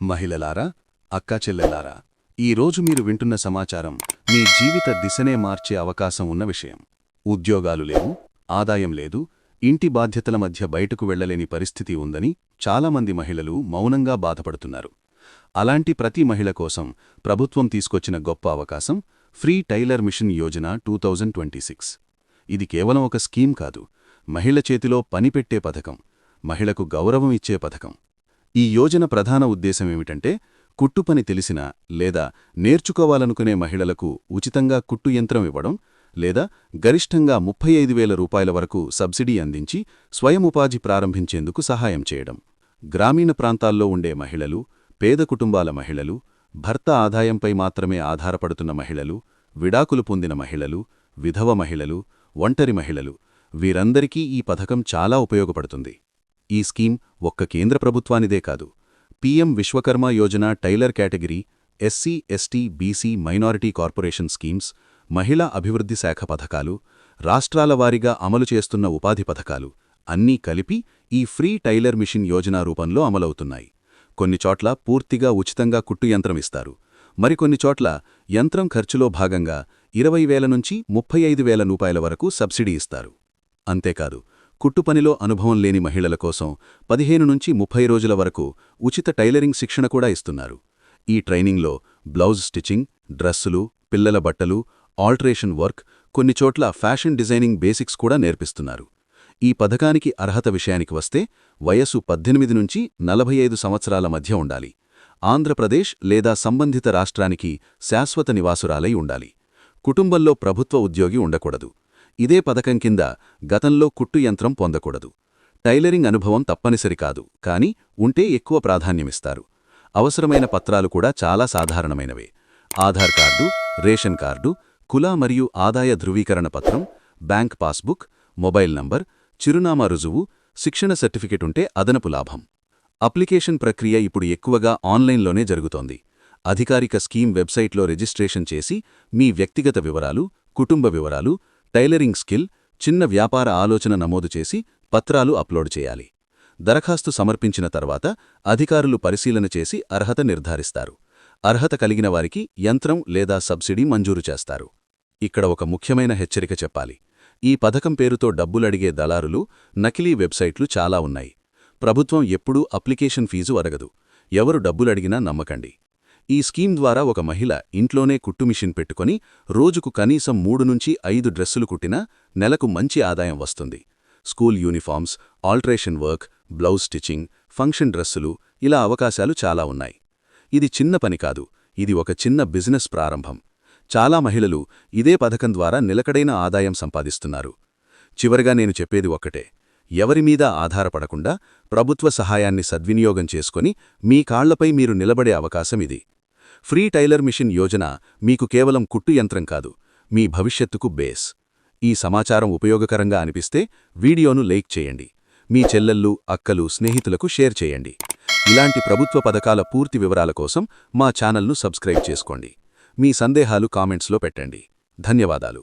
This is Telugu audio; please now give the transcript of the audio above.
మహిళలారా అక్కా చెల్లెలారా ఈరోజు మీరు వింటున్న సమాచారం మీ జీవిత దిశనే మార్చే అవకాశం ఉన్న విషయం. ఉద్యోగాలు లేవు ఆదాయం లేదు ఇంటి బాధ్యతల మధ్య బయటకు వెళ్ళలేని పరిస్థితి ఉందని చాలామంది మహిళలు మౌనంగా బాధపడుతున్నారు. అలాంటి ప్రతి మహిళ కోసం ప్రభుత్వం తీసుకొచ్చిన గొప్ప అవకాశం free tailor machine Yojana two ఇది కేవలం ఒక స్కీమ్ కాదు మహిళ చేతిలో పనిపెట్టే పథకం మహిళకు గౌరవం ఇచ్చే పథకం. ఈ యోజన ప్రధాన ఉద్దేశమేమిటంటే కుట్టుపని తెలిసిన లేదా నేర్చుకోవాలనుకునే మహిళలకు ఉచితంగా కుట్టు యంత్రం ఇవ్వడం లేదా గరిష్టంగా ముప్పై ఐదు వేల రూపాయల వరకు సబ్సిడీ అందించి స్వయం ఉపాధి ప్రారంభించేందుకు సహాయం చేయడం. గ్రామీణ ప్రాంతాల్లో ఉండే మహిళలు పేద కుటుంబాల మహిళలు భర్త ఆదాయంపై మాత్రమే ఆధారపడుతున్న మహిళలు విడాకులు పొందిన మహిళలు విధవ మహిళలు ఒంటరి మహిళలు వీరందరికీ ఈ పథకం చాలా ఉపయోగపడుతుంది. ఈ స్కీమ్ ఒక్క కేంద్ర ప్రభుత్వానిదే కాదు. PM Vishwakarma Yojana tailor category SC ST BC minority corporation schemes మహిళా అభివృద్ధి శాఖ పథకాలు రాష్ట్రాల వారీగా అమలు చేస్తున్న ఉపాధి పథకాలు అన్నీ కలిపి ఈ ఫ్రీ టైలర్ మిషన్ యోజన రూపంలో అమలవుతున్నాయి. కొన్ని చోట్ల పూర్తిగా ఉచితంగా కుట్టు యంత్రం ఇస్తారు. మరికొన్ని చోట్ల యంత్రం ఖర్చులో భాగంగా ఇరవై వేల నుంచి ముప్పై ఐదు వేల రూపాయల వరకు సబ్సిడీ ఇస్తారు. అంతేకాదు కుట్టుపనిలో అనుభవం లేని మహిళల కోసం పదిహేను నుంచి ముప్పై రోజుల వరకు ఉచిత టైలరింగ్ శిక్షణ కూడా ఇస్తున్నారు. ఈ ట్రైనింగ్లో బ్లౌజ్ స్టిచ్చింగ్ డ్రస్సులు పిల్లల బట్టలు ఆల్టరేషన్ వర్క్ కొన్ని చోట్ల ఫ్యాషన్ డిజైనింగ్ బేసిక్స్ కూడా నేర్పిస్తున్నారు. ఈ పథకానికి అర్హత విషయానికి వస్తే వయస్సు పద్దెనిమిది నుంచి నలభై ఐదు సంవత్సరాల మధ్య ఉండాలి. ఆంధ్రప్రదేశ్ లేదా సంబంధిత రాష్ట్రానికి శాశ్వత నివాసురాలై ఉండాలి. కుటుంబంలో ప్రభుత్వ ఉద్యోగి ఉండకూడదు. ఇదే పథకం కింద గతంలో కుట్టు యంత్రం పొందకూడదు. టైలరింగ్ అనుభవం తప్పనిసరి కాదు కానీ ఉంటే ఎక్కువ ప్రాధాన్యమిస్తారు. అవసరమైన పత్రాలు కూడా చాలా సాధారణమైనవే. ఆధార్ కార్డు రేషన్ కార్డు కుల మరియు ఆదాయ ధృవీకరణ పత్రం బ్యాంక్ పాస్బుక్ మొబైల్ నంబర్ చిరునామా రుజువు శిక్షణ సర్టిఫికెట్ ఉంటే అదనపు లాభం. అప్లికేషన్ ప్రక్రియ ఇప్పుడు ఎక్కువగా ఆన్లైన్లోనే జరుగుతోంది. అధికారిక స్కీమ్ వెబ్సైట్లో రిజిస్ట్రేషన్ చేసి మీ వ్యక్తిగత వివరాలు కుటుంబ వివరాలు టైలరింగ్ స్కిల్ చిన్న వ్యాపార ఆలోచన నమోదు చేసి పత్రాలు అప్లోడ్ చేయాలి. దరఖాస్తు సమర్పించిన తర్వాత అధికారులు పరిశీలన చేసి అర్హత నిర్ధారిస్తారు. అర్హత కలిగిన వారికి యంత్రం లేదా సబ్సిడీ మంజూరు చేస్తారు. ఇక్కడ ఒక ముఖ్యమైన హెచ్చరిక చెప్పాలి. ఈ పథకం పేరుతో డబ్బులడిగే దళారులు నకిలీ వెబ్సైట్లు చాలా ఉన్నాయి. ప్రభుత్వం ఎప్పుడూ అప్లికేషన్ ఫీజు అడగదు. ఎవరు డబ్బులడిగినా నమ్మకండి. ఈ స్కీమ్ ద్వారా ఒక మహిళ ఇంట్లోనే కుట్టు మిషన్ పెట్టుకుని రోజుకు కనీసం మూడు నుంచి ఐదు డ్రెస్సులు కుట్టినా నెలకు మంచి ఆదాయం వస్తుంది. School uniforms alteration work blouse stitching function డ్రెస్సులు ఇలా అవకాశాలు చాలా ఉన్నాయి. ఇది చిన్న పని కాదు ఇది ఒక చిన్న బిజినెస్ ప్రారంభం. చాలా మహిళలు ఇదే పథకం ద్వారా నిలకడైన ఆదాయం సంపాదిస్తున్నారు. చివరిగా నేను చెప్పేది ఒక్కటే ఎవరిమీద ఆధారపడకుండా ప్రభుత్వ సహాయాన్ని సద్వినియోగం చేసుకుని మీ కాళ్ళపై మీరు నిలబడే అవకాశం ఇది. ఫ్రీ టైలర్ మిషన్ యోజన మీకు కేవలం కుట్టు యంత్రం కాదు మీ భవిష్యత్తుకు బేస్. ఈ సమాచారం ఉపయోగకరంగా అనిపిస్తే వీడియోను లైక్ చేయండి. మీ చెల్లెళ్ళు అక్కలు స్నేహితులకు షేర్ చేయండి. ఇలాంటి ప్రభుత్వ పథకాల పూర్తి వివరాల కోసం మా ఛానల్ను సబ్స్క్రైబ్ చేసుకోండి. మీ సందేహాలు కామెంట్స్లో పెట్టండి. ధన్యవాదాలు.